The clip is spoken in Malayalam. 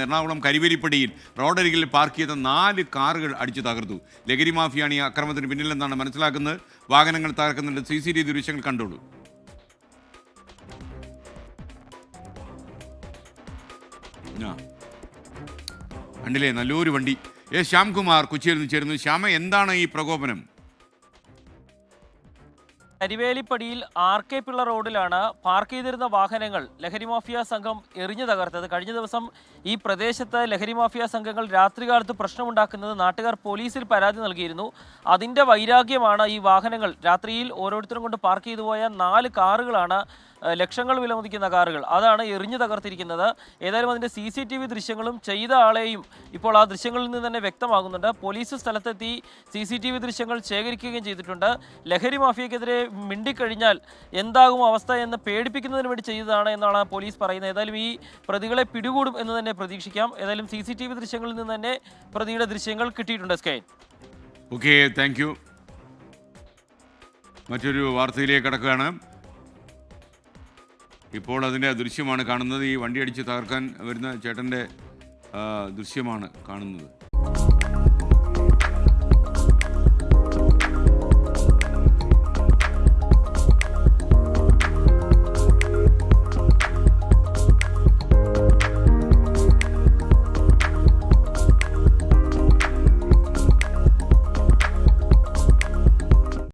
എറണാകുളം കരിവേലിപ്പടിയിൽ റോഡരികിൽ പാർക്ക് ചെയ്ത നാല് കാറുകൾ അടിച്ചു തകർത്തു. ലഹരി മാഫിയാണ് ഈ അക്രമത്തിന് പിന്നിലെന്നാണ് മനസ്സിലാക്കുന്നത്. വാഹനങ്ങൾ തകർക്കുന്നുണ്ട് സി സി ടി ദൃശ്യങ്ങൾ കണ്ടോളൂ. കണ്ടില്ലേ? നല്ലൊരു വണ്ടി. ഏ ശ്യാംകുമാർ കൊച്ചിയിൽ നിന്ന് ചേരുന്നു. ശ്യാമ എന്താണ് ഈ പ്രകോപനം? കരിവേലിപ്പടിയിൽ ആർ കെ പിള്ള റോഡിലാണ് പാർക്ക് ചെയ്തിരുന്ന വാഹനങ്ങൾ ലഹരി മാഫിയ സംഘം എറിഞ്ഞു തകർത്തത്. കഴിഞ്ഞ ദിവസം ഈ പ്രദേശത്ത് ലഹരി മാഫിയ സംഘങ്ങൾ രാത്രികാലത്ത് പ്രശ്നമുണ്ടാക്കുന്നത് നാട്ടുകാർ പോലീസിൽ പരാതി നൽകിയിരുന്നു. അതിന്റെ വൈരാഗ്യമാണ് ഈ വാഹനങ്ങൾ. രാത്രിയിൽ ഓരോരുത്തരും കൊണ്ട് പാർക്ക് ചെയ്തു പോയ നാല് കാറുകളാണ് ലക്ഷങ്ങൾ വിലമതിക്കുന്ന കാറുകൾ. അതാണ് എറിഞ്ഞു തകർത്തിരിക്കുന്നത്. ഏതായാലും അതിന്റെ സി സി ടി വി ദൃശ്യങ്ങളും ചെയ്ത ആളെയും ഇപ്പോൾ ആ ദൃശ്യങ്ങളിൽ നിന്ന് തന്നെ വ്യക്തമാകുന്നുണ്ട്. പോലീസ് സ്ഥലത്തെത്തി സി സി ടി വി ദൃശ്യങ്ങൾ ശേഖരിക്കുകയും ചെയ്തിട്ടുണ്ട്. ലഹരി മാഫിയക്കെതിരെ മിണ്ടിക്കഴിഞ്ഞാൽ എന്താകും അവസ്ഥ എന്ന് പേടിപ്പിക്കുന്നതിന് വേണ്ടി ചെയ്തതാണ് എന്നാണ് പോലീസ് പറയുന്നത്. ഏതായാലും ഈ പ്രതികളെ പിടികൂടും എന്ന് തന്നെ പ്രതീക്ഷിക്കാം. ഏതായാലും സി സി ടി വി ദൃശ്യങ്ങളിൽ നിന്ന് തന്നെ പ്രതിയുടെ ദൃശ്യങ്ങൾ കിട്ടിയിട്ടുണ്ട് സ്കൈൻ ഓക്കെ താങ്ക് യു മറ്റൊരു വാർത്തയിലേക്ക് കടക്കുകയാണ്. ഇപ്പോൾ അതിന്റെ ദൃശ്യമാണ് കാണുന്നത്. ഈ വണ്ടി അടിച്ച് തകർക്കാൻ വരുന്ന ചേട്ടന്റെ ദൃശ്യമാണ് കാണുന്നത്.